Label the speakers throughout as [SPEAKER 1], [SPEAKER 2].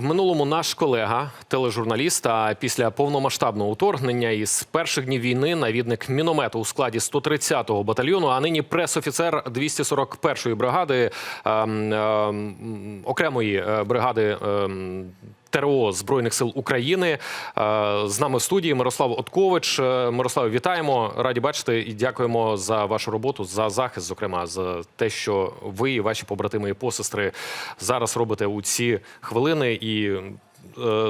[SPEAKER 1] В минулому наш колега, тележурналіст, а після повномасштабного вторгнення із перших днів війни навідник міномету у складі 130-го батальйону, а нині пресофіцер 241-ї бригади ем, ем, окремої е, бригади. ем, ТРО Збройних сил України Е, з нами в студії Мирослав Откович. Е, Мирослав, вітаємо, раді бачити і дякуємо за вашу роботу, за захист, зокрема за те, що ви і ваші побратими і посестри зараз робите у ці хвилини. І е,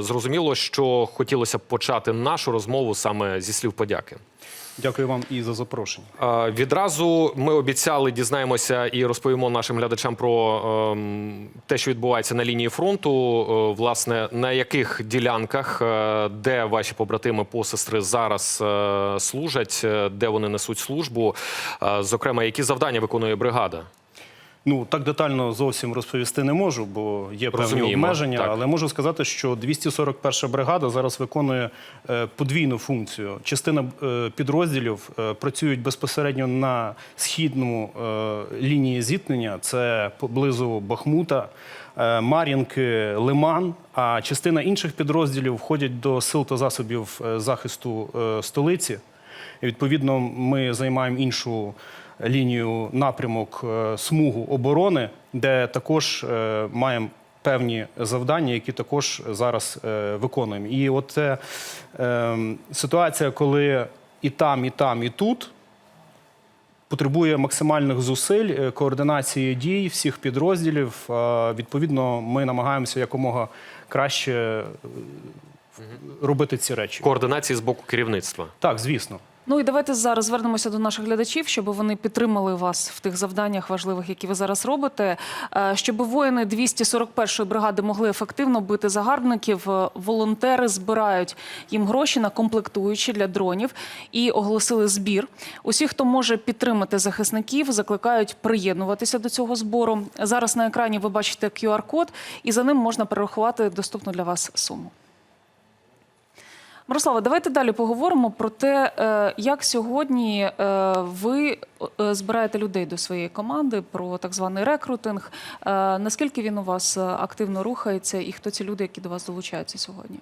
[SPEAKER 1] зрозуміло, що хотілося б почати нашу розмову саме зі слів подяки.
[SPEAKER 2] Дякую вам і за запрошення.
[SPEAKER 1] Відразу ми обіцяли дізнаємося і розповімо нашим глядачам про ем, те, що відбувається на лінії фронту. Е, Власне, на яких ділянках, е, де ваші побратими, посестри зараз е, служать, де вони несуть службу. Зокрема, які завдання виконує бригада?
[SPEAKER 2] Ну так детально зовсім розповісти не можу, бо є певні
[SPEAKER 1] Розуміємо,
[SPEAKER 2] обмеження.
[SPEAKER 1] так.
[SPEAKER 2] Але можу сказати, що 241 бригада зараз виконує е, подвійну функцію. Частина е, підрозділів е, працюють безпосередньо на східному лінії зіткнення. Це поблизу Бахмута. Мар'їнки, Лиман, а частина інших підрозділів входять до сил та засобів захисту столиці. І, відповідно, ми займаємо іншу лінію напрямок е, смугу оборони, де також е, маємо певні завдання, які також зараз е, виконуємо. І от це е, ситуація, коли і там, і там, і тут. Потребує максимальних зусиль, е, координації дій всіх підрозділів. Е, Відповідно, ми намагаємося якомога краще е, робити ці речі.
[SPEAKER 1] Координації з боку керівництва.
[SPEAKER 2] Так, звісно.
[SPEAKER 3] Ну і давайте зараз звернемося до наших глядачів, щоб вони підтримали вас в тих завданнях важливих, які ви зараз робите. Е, Щоб воїни 241-ї бригади могли ефективно бити загарбників, е, волонтери збирають їм гроші на комплектуючі для дронів і оголосили збір. Усі, хто може підтримати захисників, закликають приєднуватися до цього збору. Зараз на екрані ви бачите QR-код, і за ним можна перерахувати доступну для вас суму. Мирослава, давайте далі поговоримо про те, е, як сьогодні е, ви е, збираєте людей до своєї команди, про так званий рекрутинг. Наскільки він у вас активно рухається, і хто ці люди, які до вас долучаються сьогодні?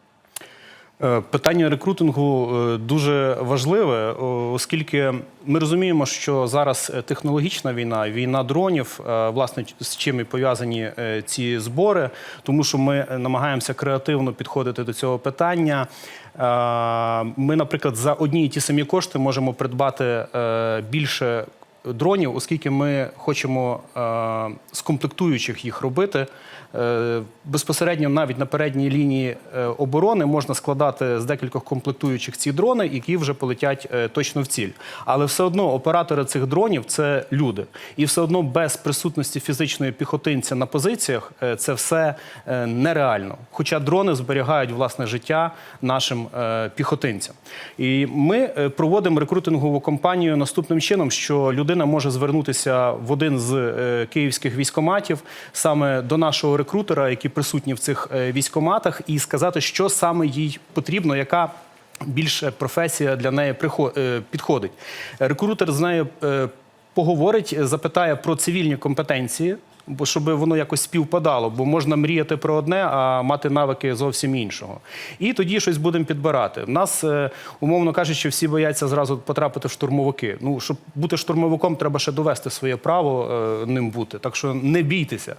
[SPEAKER 2] Е, Питання рекрутингу е, дуже важливе, оскільки ми розуміємо, що зараз е, технологічна війна, війна дронів, е, власне, з чим і пов'язані е, ці збори, тому що ми е, намагаємося креативно підходити до цього питання. Е, Ми, наприклад, за одні і ті самі кошти можемо придбати е, більше дронів, оскільки ми хочемо е, з комплектуючих їх робити. Е, безпосередньо навіть на передній лінії е, оборони можна складати з декількох комплектуючих ці дрони, які вже полетять е, точно в ціль. Але все одно оператори цих дронів це люди, і все одно без присутності фізичної піхотинця на позиціях е, це все е, нереально. Хоча дрони зберігають власне життя нашим е, піхотинцям. І ми е, проводимо рекрутингову кампанію наступним чином, що людина може звернутися в один з е, київських військоматів саме до нашого рекрутера, який присутні в цих е, військоматах, і сказати, що саме їй потрібно, яка більше професія для неї е, підходить. Рекрутер з нею поговорить, запитає про цивільні компетенції. Бо щоб воно якось співпадало, бо можна мріяти про одне, а мати навики зовсім іншого. І тоді щось будемо підбирати. Нас, е, умовно кажучи, всі бояться зразу потрапити в штурмовики. Ну, щоб бути штурмовиком, треба ще довести своє право е, ним бути. Так що не бійтеся.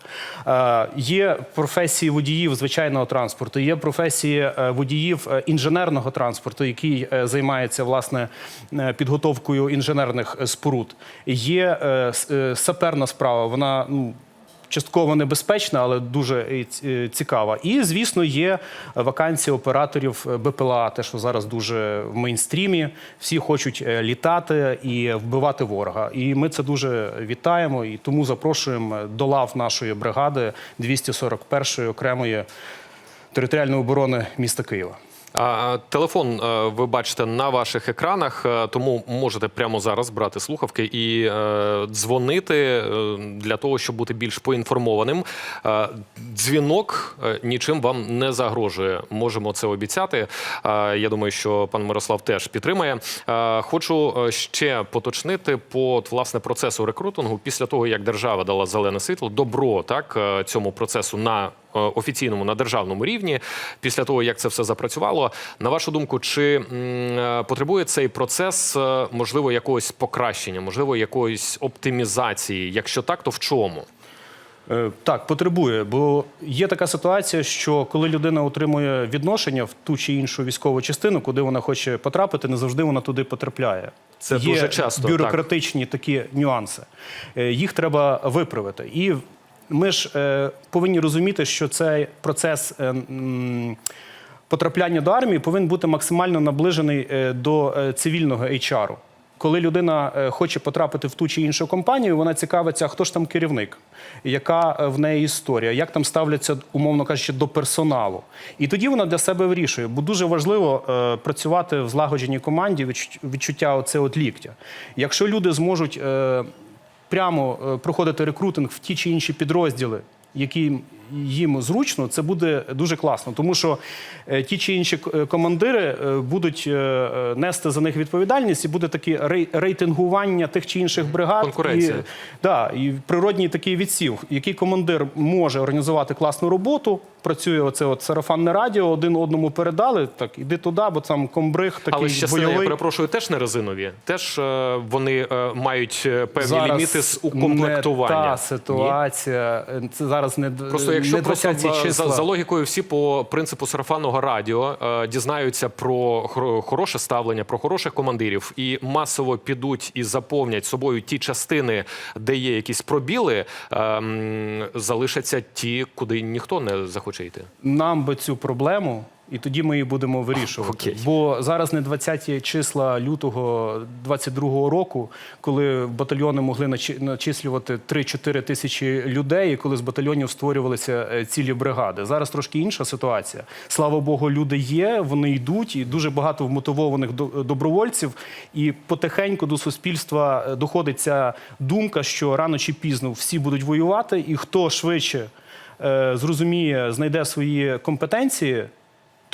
[SPEAKER 2] Е, Є професії водіїв звичайного транспорту, є професії водіїв інженерного транспорту, який займається власне підготовкою інженерних споруд. Є саперна справа. Вона ну. Частково небезпечна, але дуже е, цікава. І, звісно, є вакансії операторів БПЛА, те, що зараз дуже в мейнстрімі. Всі хочуть е, літати і вбивати ворога. І ми це дуже вітаємо. І тому запрошуємо до лав нашої бригади 241-ї окремої територіальної оборони міста Києва.
[SPEAKER 1] Телефон ви бачите на ваших екранах, е, тому можете прямо зараз брати слухавки і е, дзвонити е, для того, щоб бути більш поінформованим. Дзвінок нічим вам не загрожує. Можемо це обіцяти. Я думаю, що пан Мирослав теж підтримає. Хочу ще поточнити по власне процесу рекрутингу після того, як держава дала зелене світло, добро так цьому процесу на офіційному на державному рівні. Після того як це все запрацювало, на вашу думку, чи е, потребує цей процес е, можливо якогось покращення, можливо, якоїсь оптимізації? Якщо так, то в чому?
[SPEAKER 2] Е, Так, потребує, бо є така ситуація, що коли людина отримує відношення в ту чи іншу військову частину, куди вона хоче потрапити, не завжди вона туди потрапляє.
[SPEAKER 1] Це
[SPEAKER 2] є
[SPEAKER 1] дуже часто,
[SPEAKER 2] бюрократичні такі нюанси. Е, Їх треба виправити. І ми ж е, повинні розуміти, що цей процес. е, м, Потрапляння до армії повинен бути максимально наближений е, до е, цивільного HR. Коли людина е, хоче потрапити в ту чи іншу компанію, вона цікавиться, хто ж там керівник, яка е, в неї історія, як там ставляться, умовно кажучи, до персоналу. І тоді вона для себе вирішує, бо дуже важливо е, працювати в злагодженій команді, відчуття оце от ліктя. Якщо люди зможуть е, прямо е, проходити рекрутинг в ті чи інші підрозділи, які їм зручно, це буде дуже класно, тому що е, ті чи інші е, командири е, будуть нести за них відповідальність, і буде таке рей- рейтингування тих чи інших бригад.
[SPEAKER 1] Конкуренція.
[SPEAKER 2] І, да, і природній такий відсів, який командир може організувати класну роботу. Працює оце от сарафанне радіо, один одному передали. Так, іди туди, бо там комбриг такий
[SPEAKER 1] Але я
[SPEAKER 2] бойовий.
[SPEAKER 1] перепрошую, теж не резинові. Теж е, вони е, мають певні
[SPEAKER 2] Зараз
[SPEAKER 1] ліміти з
[SPEAKER 2] Не
[SPEAKER 1] укомплектування.
[SPEAKER 2] та
[SPEAKER 1] Ні?
[SPEAKER 2] ситуація. Це зараз не
[SPEAKER 1] Просто якщо
[SPEAKER 2] не
[SPEAKER 1] просто за, за, логікою всі по принципу сарафанного радіо е, дізнаються про хор- хороше ставлення, про хороших командирів і масово підуть і заповнять собою ті частини, де є якісь пробіли, е, залишаться ті, куди ніхто не захоче йти.
[SPEAKER 2] Нам би цю проблему, і тоді ми її будемо вирішувати.
[SPEAKER 1] Окей.
[SPEAKER 2] Бо зараз не 20-ті числа лютого 22-го року, коли батальйони могли начислювати 3-4 тисячі людей, і коли з батальйонів створювалися е, цілі бригади. Зараз трошки інша ситуація. Слава Богу, люди є, вони йдуть, і дуже багато вмотивованих до- добровольців. І потихеньку до суспільства е, доходить ця думка, що рано чи пізно всі будуть воювати, і хто швидше е, зрозуміє, знайде свої компетенції,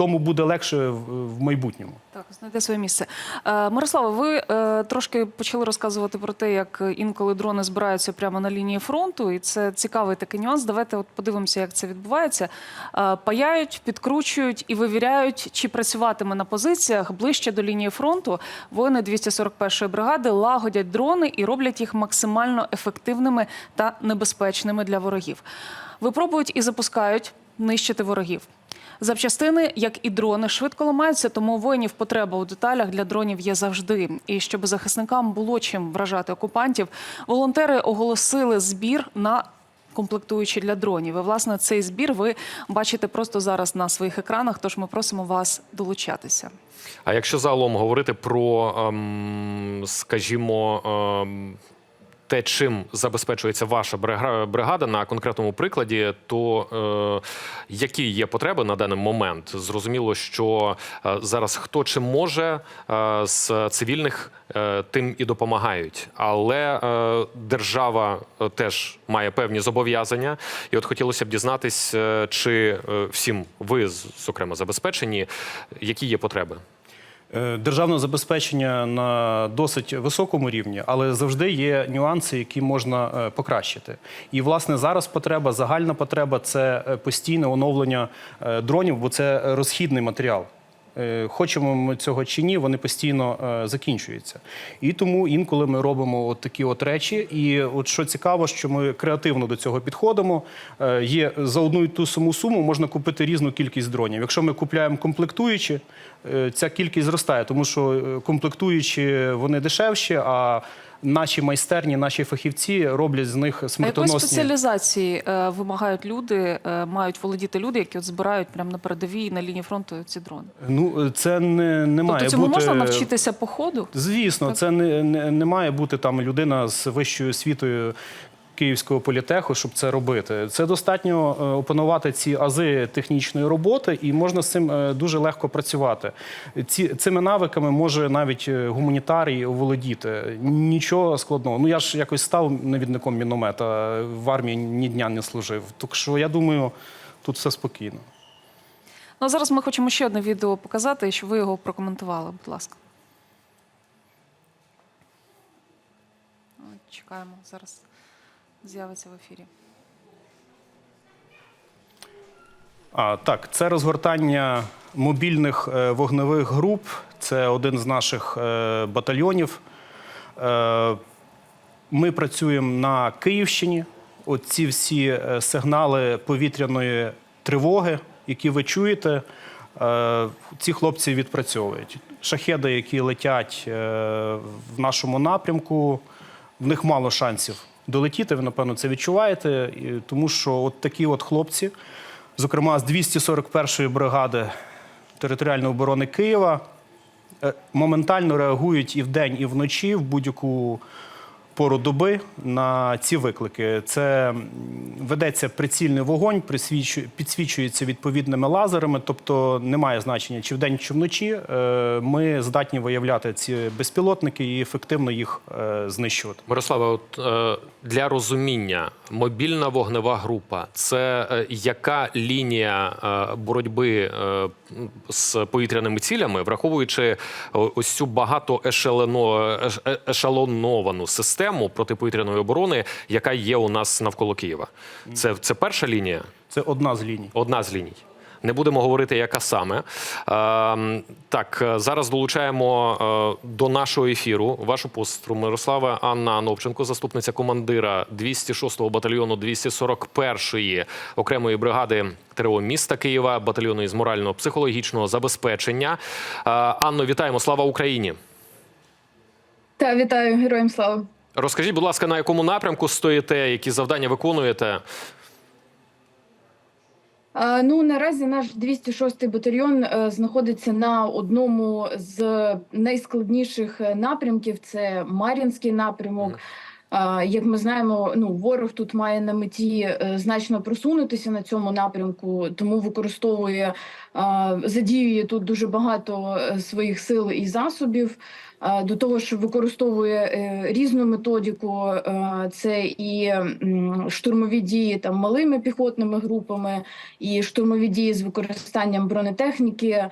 [SPEAKER 2] тому буде легше в, майбутньому.
[SPEAKER 3] Так, знайде своє місце. Е, Мирослава, ви е, трошки почали розказувати про те, як інколи дрони збираються прямо на лінії фронту, і це цікавий такий нюанс. Давайте от подивимося, як це відбувається. Е, паяють, підкручують і вивіряють, чи працюватиме на позиціях ближче до лінії фронту. Воїни 241-ї бригади лагодять дрони і роблять їх максимально ефективними та небезпечними для ворогів. Випробують і запускають нищити ворогів. Запчастини, як і дрони, швидко ламаються, тому воїнів потреба у деталях для дронів є завжди. І щоб захисникам було чим вражати окупантів, волонтери оголосили збір на комплектуючі для дронів. І власне цей збір ви бачите просто зараз на своїх екранах. Тож ми просимо вас долучатися.
[SPEAKER 1] А якщо загалом говорити про, ем, скажімо, ем, те, чим забезпечується ваша брига- бригада на конкретному прикладі, то е, які є потреби на даний момент? Зрозуміло, що е, зараз хто чим може е, з цивільних е, тим і допомагають, але е, держава е, теж має певні зобов'язання. І от хотілося б дізнатись, е, чи е, всім ви, зокрема, забезпечені, які є потреби.
[SPEAKER 2] Е, Державне забезпечення на досить високому рівні, але завжди є нюанси, які можна е, покращити. І власне зараз потреба, загальна потреба це е, постійне оновлення дронів, бо це розхідний матеріал. Е, Хочемо ми цього чи ні, вони постійно е, закінчуються. І тому інколи ми робимо от такі от речі. І от що цікаво, що ми креативно до цього підходимо. Е, Є за одну і ту саму суму можна купити різну кількість дронів. Якщо ми купляємо комплектуючі, ця кількість зростає, тому що комплектуючі вони дешевші, а наші майстерні, наші фахівці роблять з них
[SPEAKER 3] А якої
[SPEAKER 2] смертоносні.
[SPEAKER 3] спеціалізації е, вимагають люди, е, мають володіти люди, які от збирають прямо на передовій на лінії фронту ці дрони?
[SPEAKER 2] Ну це не, не має
[SPEAKER 3] Тобто цьому
[SPEAKER 2] бути
[SPEAKER 3] можна навчитися по ходу?
[SPEAKER 2] Звісно, це не, не, не має бути там людина з вищою освітою. Київського політеху, щоб це робити, це достатньо е, опанувати ці ази технічної роботи, і можна з цим е, дуже легко працювати. Ці цими навиками може навіть е, гуманітарій оволодіти. Нічого складного. Ну я ж якось став навідником міномета в армії ні дня не служив. Так що я думаю, тут все спокійно.
[SPEAKER 3] Ну зараз ми хочемо ще одне відео показати, щоб ви його прокоментували, будь ласка. Чекаємо, зараз з'явиться в ефірі.
[SPEAKER 2] А, так, це розгортання мобільних е, вогневих груп. Це один з наших е, батальйонів. Е, ми працюємо на Київщині. Оці всі сигнали повітряної тривоги, які ви чуєте, ці хлопці відпрацьовують. Шахеди, які летять в нашому напрямку, в них мало шансів долетіти. Ви, напевно, це відчуваєте, тому що от такі от хлопці, зокрема з 241-ї бригади територіальної оборони Києва, е, моментально реагують і вдень, і вночі в будь-яку пору доби на ці виклики. Це ведеться прицільний вогонь, підсвічується відповідними лазерами, тобто немає значення, чи вдень, чи вночі. Е, Ми здатні виявляти ці безпілотники і ефективно їх е, знищувати.
[SPEAKER 1] Мирославе, от е, для розуміння, мобільна вогнева група це яка лінія боротьби з повітряними цілями, враховуючи ось цю багатоешелоновану систему протиповітряної оборони, яка є у нас навколо Києва? Це, це перша лінія?
[SPEAKER 2] Це одна з ліній.
[SPEAKER 1] Одна з ліній. Не будемо говорити, яка саме. Е, так, е, зараз долучаємо е, до нашого ефіру вашу посестру Мирослава Анна Ановченко, заступниця командира 206-го батальйону 241-ї окремої бригади ТРО міста Києва, батальйону із морально-психологічного забезпечення. Е, Анно, вітаємо! Слава Україні!
[SPEAKER 4] Та вітаю героям слава.
[SPEAKER 1] Розкажіть, будь ласка, на якому напрямку стоїте, які завдання виконуєте?
[SPEAKER 4] Ну наразі наш 206-й батальйон е, знаходиться на одному з найскладніших е, напрямків. Це Мар'їнський напрямок. Як ми знаємо, ну ворог тут має на меті е, значно просунутися на цьому напрямку, тому використовує а, задіює тут дуже багато е, своїх сил і засобів. До того ж, використовує е, різну методику. е, Це і штурмові дії там малими піхотними групами, і штурмові дії з використанням бронетехніки.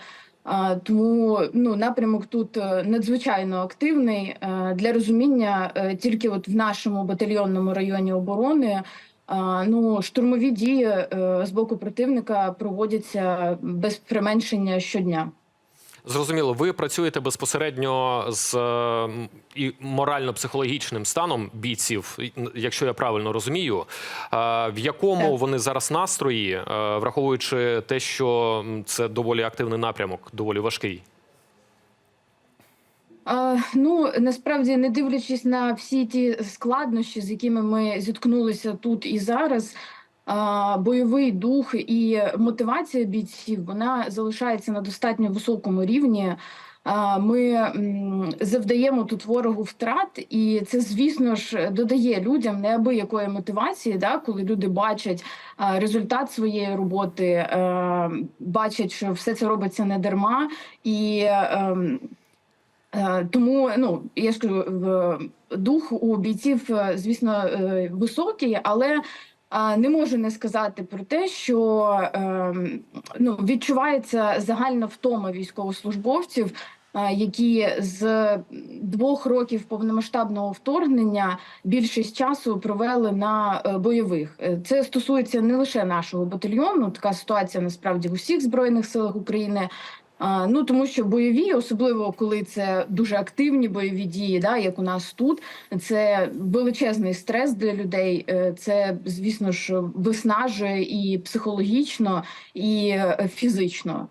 [SPEAKER 4] Тому ну напрямок тут е, надзвичайно активний Е, для розуміння. е, Тільки от в нашому батальйонному районі оборони ну штурмові дії з боку противника проводяться без применшення щодня.
[SPEAKER 1] Зрозуміло, ви працюєте безпосередньо з е, і морально-психологічним станом бійців, якщо я правильно розумію. Е, В якому вони зараз настрої, е, враховуючи те, що це доволі активний напрямок, доволі важкий.
[SPEAKER 4] Ну насправді, не дивлячись на всі ті складнощі, з якими ми зіткнулися тут і зараз. Бойовий дух і мотивація бійців вона залишається на достатньо високому рівні. Ми завдаємо тут ворогу втрат, і це, звісно ж, додає людям неабиякої мотивації, да, коли люди бачать результат своєї роботи, бачать, що все це робиться не дарма, і ем, Е, Тому ну я ж кажу, дух у бійців, е, звісно, е, високий, але не можу не сказати про те, що ем, ну відчувається загальна втома військовослужбовців. е, Які з двох років повномасштабного вторгнення більшість часу провели на е, бойових. Е, Це стосується не лише нашого батальйону. Така ситуація насправді в усіх збройних силах України. Ну тому що бойові, особливо коли це дуже активні бойові дії, да, як у нас тут, це величезний стрес для людей. Е, Це, звісно ж, виснажує і психологічно, і е, фізично.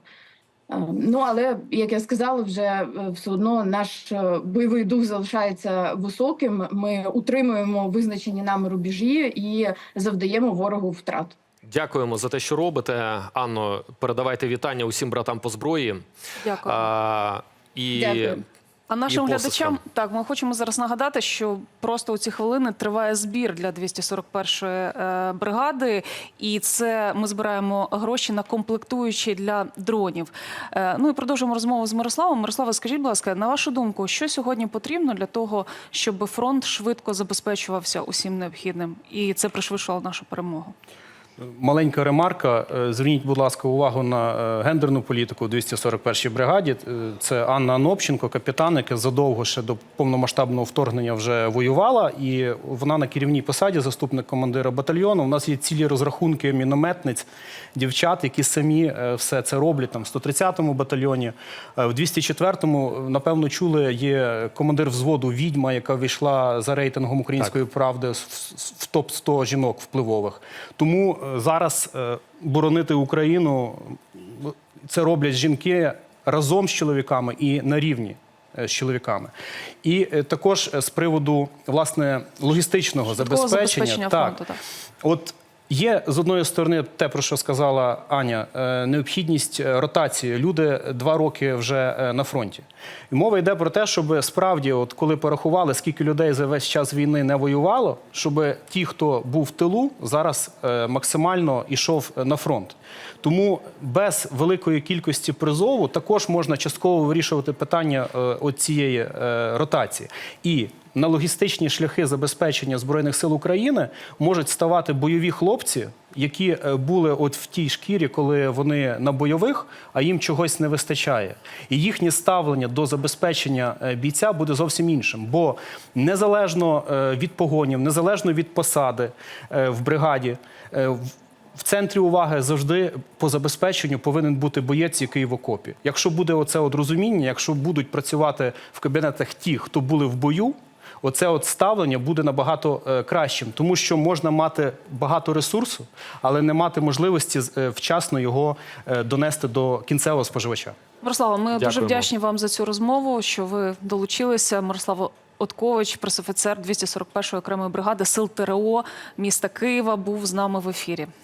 [SPEAKER 4] Е, Ну але як я сказала, вже все одно наш бойовий дух залишається високим. Ми утримуємо визначені нами рубежі і завдаємо ворогу втрат.
[SPEAKER 1] Дякуємо за те, що робите. Анно, передавайте вітання усім братам по зброї.
[SPEAKER 3] Дякую.
[SPEAKER 1] А, і
[SPEAKER 4] Дякую.
[SPEAKER 3] А нашим глядачам так ми хочемо зараз нагадати, що просто у ці хвилини триває збір для 241-ї е, бригади, і це ми збираємо гроші на комплектуючі для дронів. Е, ну і продовжуємо розмову з Мирославом. Мирослава, скажіть, будь ласка, на вашу думку, що сьогодні потрібно для того, щоб фронт швидко забезпечувався усім необхідним, і це пришвидшувало нашу перемогу?
[SPEAKER 2] Маленька ремарка. Е, Зверніть, будь ласка, увагу на е, гендерну політику у 241-й бригаді. Е, Це Анна Анопченко, капітан, яка задовго ще до повномасштабного вторгнення вже воювала. І вона на керівній посаді, заступник командира батальйону. У нас є цілі розрахунки мінометниць, дівчат, які самі все це роблять там в 130-му батальйоні. В 204-му, напевно, чули, є командир взводу відьма, яка вийшла за рейтингом української правди в- в топ 100 жінок впливових. Тому е, зараз е, боронити Україну це роблять жінки разом з чоловіками і на рівні е, з чоловіками. І також з приводу власне логістичного
[SPEAKER 3] Швидкого
[SPEAKER 2] забезпечення,
[SPEAKER 3] забезпечення
[SPEAKER 2] так,
[SPEAKER 3] фронту, так.
[SPEAKER 2] От є з одної сторони те, про що сказала Аня, е, необхідність е, ротації. Люди два роки вже е, на фронті. І мова йде про те, щоб справді, от коли порахували, скільки людей за весь час війни не воювало, щоб ті, хто був в тилу, зараз максимально йшов на фронт. Тому без великої кількості призову також можна частково вирішувати питання цієї ротації. І на логістичні шляхи забезпечення збройних сил України можуть ставати бойові хлопці, які е, були от в тій шкірі, коли вони на бойових, а їм чогось не вистачає. І їхнє ставлення до забезпечення е, бійця буде зовсім іншим. Бо незалежно е, від погонів, незалежно від посади в бригаді. в центрі уваги завжди по забезпеченню повинен бути боєць, який в окопі. Якщо буде оце от розуміння, якщо будуть працювати в кабінетах ті, хто були в бою, оце от ставлення буде набагато е, кращим, тому що можна мати багато ресурсу, але не мати можливості е, вчасно його е, донести до кінцевого споживача.
[SPEAKER 3] Мирослава, ми дуже вдячні вам за цю розмову, що ви долучилися. Мирослава Откович, пресофіцер 241-ї окремої бригади сил ТРО міста Києва, був з нами в ефірі.